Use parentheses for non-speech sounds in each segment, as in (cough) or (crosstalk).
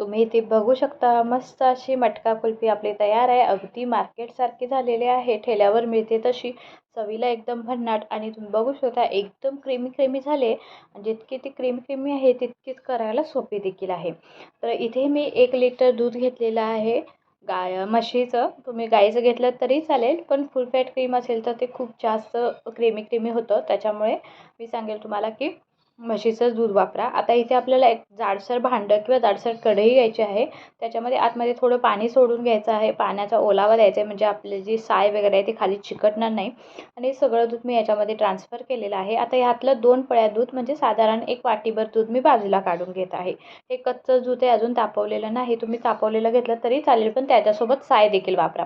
तुम्ही इथे बघू शकता. मस्त अशी मटका कुल्फी आपली तयार आहे. अगदी मार्केटसारखी झालेली आहे. ठेल्यावर मिळते तशी. चवीला एकदम भन्नाट आणि तुम्ही बघू शकता एकदम क्रीमी क्रीमी झाले. जितकी ती क्रीमी क्रीमी आहे तितकीच करायला सोपी देखील आहे. तर इथे मी एक लिटर दूध घेतलेलं आहे. गाय म्हशीचं. तुम्ही गाईचं घेतलं तरी चालेल. पण फुल फॅट क्रीम असेल तर ते खूप जास्त क्रीमी क्रीमी होतं. त्याच्यामुळे मी सांगेल तुम्हाला की म्हशीचंच दूध वापरा. आता इथे आपल्याला एक जाडसर भांडं किंवा जाडसर कढई घ्यायची आहे. त्याच्यामध्ये आतमध्ये थोडं पाणी सोडून घ्यायचं आहे. पाण्याचा ओलावा द्यायचा आहे. म्हणजे आपली जी साय वगैरे आहे ती खाली चिकटणार नाही. आणि हे सगळं दूध मी याच्यामध्ये ट्रान्सफर केलेलं आहे. आता ह्यातलं दोन पळ्या दूध म्हणजे साधारण एक वाटीभर दूध मी बाजूला काढून घेत आहे. हे कच्चं दूध आहे. अजून तापवलेलं नाही. तुम्ही तापवलेलं घेतलं तरी चालेल. पण त्याच्यासोबत साय देखील वापरा.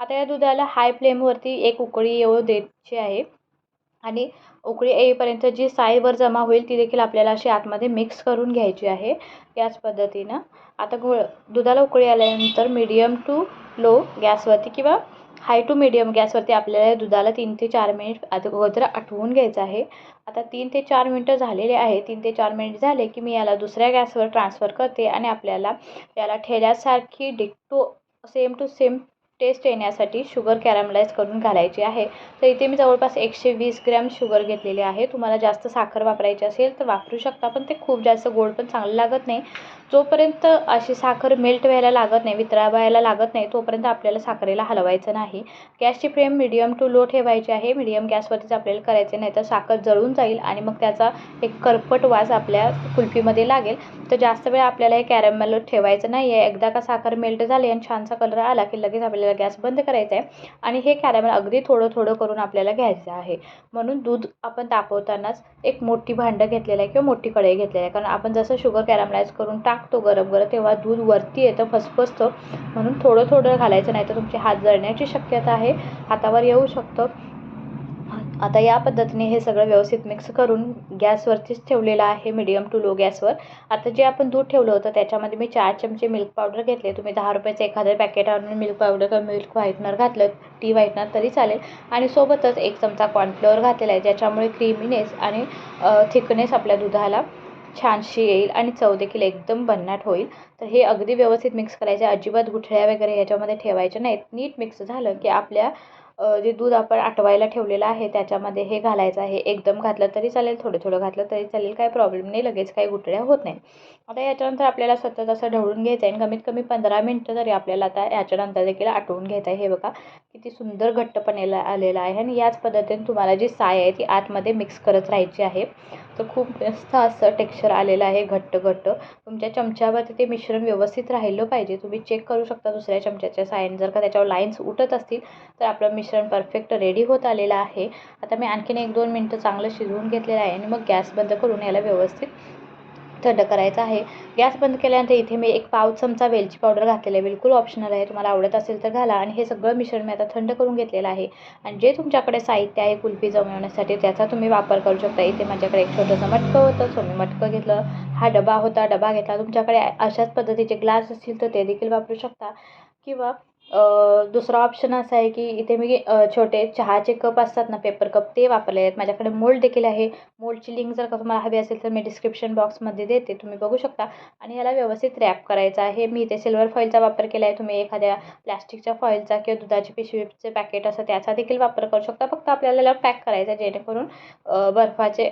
आता या दुधाला हाय फ्लेमवरती एक उकळी येऊ द्यायची आहे. आणि उकळी येईपर्यंत जी साईवर जमा होईल ती देखील आपल्याला अशी आतमध्ये मिक्स करून घ्यायची आहे. याच पद्धतीनं. आता गो दुधाला उकळी आल्यानंतर मीडियम टू लो गॅसवरती किंवा हाय टू मीडियम गॅसवरती आपल्याला दुधाला तीन ते चार मिनिट अगोदर आठवून घ्यायचं आहे. आता तीन ते चार मिनटं झालेले आहे तीन ते चार मिनिट झाले की मी याला दुसऱ्या गॅसवर ट्रान्सफर करते आणि आपल्याला याला ठेल्यासारखी डिक्टो सेम टू सेम टेस्ट येण्यासाठी शुगर कॅरमलाइज करून घालायची आहे. तर इथे मी जवळपास एकशे वीस ग्रॅम शुगर घेतलेली आहे. तुम्हाला जास्त साखर वापरायची असेल तर वापरू शकता पण ते खूप जास्त गोड पण चांगलं लागत नाही. जोपर्यंत अशी साखर मेल्ट व्हायला लागत नाही वितळावायला लागत नाही तोपर्यंत आपल्याला साखरेला हलवायचं नाही. गॅसची फ्लेम मिडियम टू लो ठेवायची आहे. मिडियम गॅसवरतीच आपल्याला करायचे नाही तर साखर जळून जाईल आणि मग त्याचा एक करपट वास आपल्या कुल्फीमध्ये लागेल. तर जास्त वेळ आपल्याला हे कॅरमेल ठेवायचं नाही आहे एकदा का साखर मेल्ट झाली आणि छानसा कलर आला की लगेच आपल्याला आपल्याला गॅस बंद करायचा आहे आणि हे कॅरामेल अगदी थोडं थोडं करून आपल्याला घ्यायचं आहे. म्हणून दूध आपण तापवतानाच एक मोठी भांडं घेतलेलं आहे किंवा मोठी कढई घेतलेली आहे कारण आपण जसं शुगर कॅरमलाइज करून टाकतो गरम गरम तेव्हा दूध वरती येतं फसफसतं. म्हणून थोडं थोडं घालायचं नाही तर तुमचे हात जळण्याची शक्यता आहे. हातावर येऊ शकतं. आता या पद्धतीने हे सगळं व्यवस्थित मिक्स करून गॅसवरतीच ठेवलेलं आहे मिडियम टू लो गॅसवर आता जे आपण दूध ठेवलं होतं त्याच्यामध्ये मी चार चमचे मिल्क पावडर घेतले. तुम्ही दहा रुपयाचं एखादं पॅकेट आणून मिल्क पावडर किंवा मिल्क व्हाईटनर घातलं टी व्हाईटनर तरी चालेल. आणि सोबतच एक चमचा कॉर्नफ्लोअर घातलेला आहे ज्याच्यामुळे क्रीमीनेस आणि थिकनेस आपल्या दुधाला छानशी येईल आणि चव देखील एकदम भन्नाट होईल. तर हे अगदी व्यवस्थित मिक्स करायचे अजिबात गुठळ्या वगैरे ह्याच्यामध्ये ठेवायच्या नाहीत. नीट मिक्स झालं की आपल्या जे दूध आपण आटवायला ठेवलेलं आहे त्याच्यामध्ये हे घालायचं आहे. एकदम घातलं तरी चालेल थोडं थोडं घातलं तरी चालेल काही प्रॉब्लेम नाही लगेच काही गुठळ्या होत नाही. आता याच्यानंतर आपल्याला सतत असं ढवळून घ्यायचं आहे आणि कमीत कमी पंधरा मिनटं तरी आपल्याला आता याच्यानंतर देखील आटवून घ्यायचं आहे. हे बघा किती सुंदर घट्टपणेला आलेलं आहे आणि याच पद्धतीने तुम्हाला जी साय आहे ती आतमध्ये मिक्स करत राहायची आहे. तर खूप मस्त असं टेक्स्चर आलेलं आहे घट्ट घट्ट. तुमच्या चमच्यावरती ते मिश्रण व्यवस्थित राहिलं पाहिजे. तुम्ही चेक करू शकता दुसऱ्या चमच्याच्या सायन. जर का त्याच्यावर लाईन्स उठत असतील तर आपलं मिश्रण परफेक्ट रेडी होत आलेलं आहे. आता मी आणखीन एक दोन मिनटं चांगलं शिजवून घेतलेलं आहे आणि मग गॅस बंद करून याला व्यवस्थित थंड करायचं आहे. गॅस बंद केल्यानंतर इथे मी एक पाव चमचा वेलची पावडर घातलेली आहे. बिलकुल ऑप्शनल आहे. तुम्हाला आवडत असेल तर घाला आणि हे सगळं मिश्रण मी आता थंड करून घेतलेलं आहे. आणि जे तुमच्याकडे साहित्य आहे कुल्फी जमवण्यासाठी त्याचा तुम्ही वापर करू शकता. इथे माझ्याकडे एक छोटंसं मटकं होतं. सो मी मटकं घेतलं. हा डबा होता. डबा घेतला. तुमच्याकडे अशाच पद्धतीचे ग्लास असतील तर ते देखील वापरू शकता. किंवा दुसरा ऑप्शन असा आहे की इथे मी छोटे चहाचे कप असतात ना पेपर कप ते वापरले आहेत. माझ्याकडे मोल्ड देखील आहे. मोल्डची लिंक जर का तुम्हाला हवी असेल तर मी डिस्क्रिप्शन बॉक्समध्ये देते. तुम्ही बघू शकता. आणि याला व्यवस्थित रॅप करायचं आहे. मी इथे सिल्वर फॉईलचा वापर केला आहे. तुम्ही एखाद्या प्लॅस्टिकच्या फॉईलचा किंवा दुधाची पिशवीचे पॅकेट असं त्याचा देखील वापर करू शकता. फक्त आपल्याला याला पॅक करायचा जेणेकरून बर्फाचे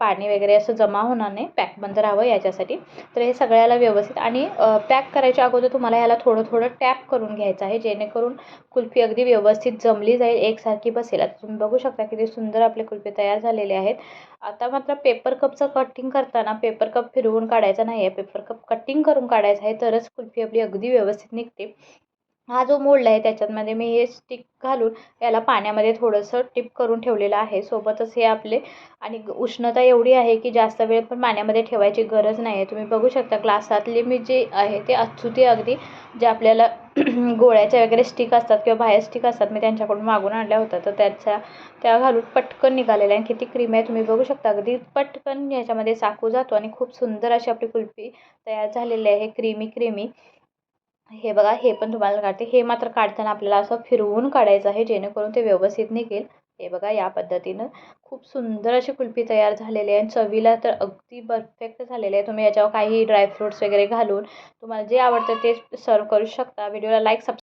पाणी वगैरे असं जमा होणार नाही. पॅक बंद राहावं याच्यासाठी. तर हे सगळ्याला व्यवस्थित आणि पॅक करायच्या अगोदर तुम्हाला याला थोडं थोडं टॅप करून घ्यायचं आहे. जेणेकरून कुल्फी अगदी व्यवस्थित जमली जाईल एकसारखी बसेल. आता तुम्ही बघू शकता किती सुंदर आपले कुल्फी तयार झालेले आहेत. आता मात्र पेपर कपचं कटिंग करताना पेपर कप फिरवून काढायचा नाही आहे पेपर कप कटिंग करून काढायचं आहे तरच कुल्फी आपली अगदी व्यवस्थित निघते. हा जो मोल्ड आहे त्याच्यामध्ये मी हे स्टिक घालून याला पाण्यामध्ये थोडंसं टिप करून ठेवलेलं आहे. सोबतच हे आपले आणि उष्णता एवढी आहे की जास्त वेळ पण पाण्यामध्ये ठेवायची गरज नाही आहे तुम्ही बघू शकता ग्लासातले मी जे आहे ते अचुते अगदी. जे आपल्याला (clears throat) गोळ्याच्या वगैरे स्टिक असतात किंवा बाहेर स्टिक असतात मी त्यांच्याकडून मागून आणल्या होत्या. तर त्याच्या त्या घालून पटकन निघालेल्या आणि किती क्रीम आहे तुम्ही बघू शकता. अगदी पटकन याच्यामध्ये चाकू जातो आणि खूप सुंदर अशी आपली कुल्फी तयार झालेली आहे. क्रीमी क्रीमी हे बघा हे पण तुम्हाला काढते. हे मात्र काढताना आपल्याला असं फिरवून काढायचं आहे जेणेकरून ते व्यवस्थित निघेल. हे बघा या पद्धतीनं खूप सुंदर अशी कुल्फी तयार झालेली आहे आणि चवीला तर अगदी परफेक्ट झालेली आहे. तुम्ही याच्यावर काही ड्रायफ्रूट्स वगैरे घालून तुम्हाला जे आवडतं ते सर्व करू शकता. व्हिडिओला लाईक सब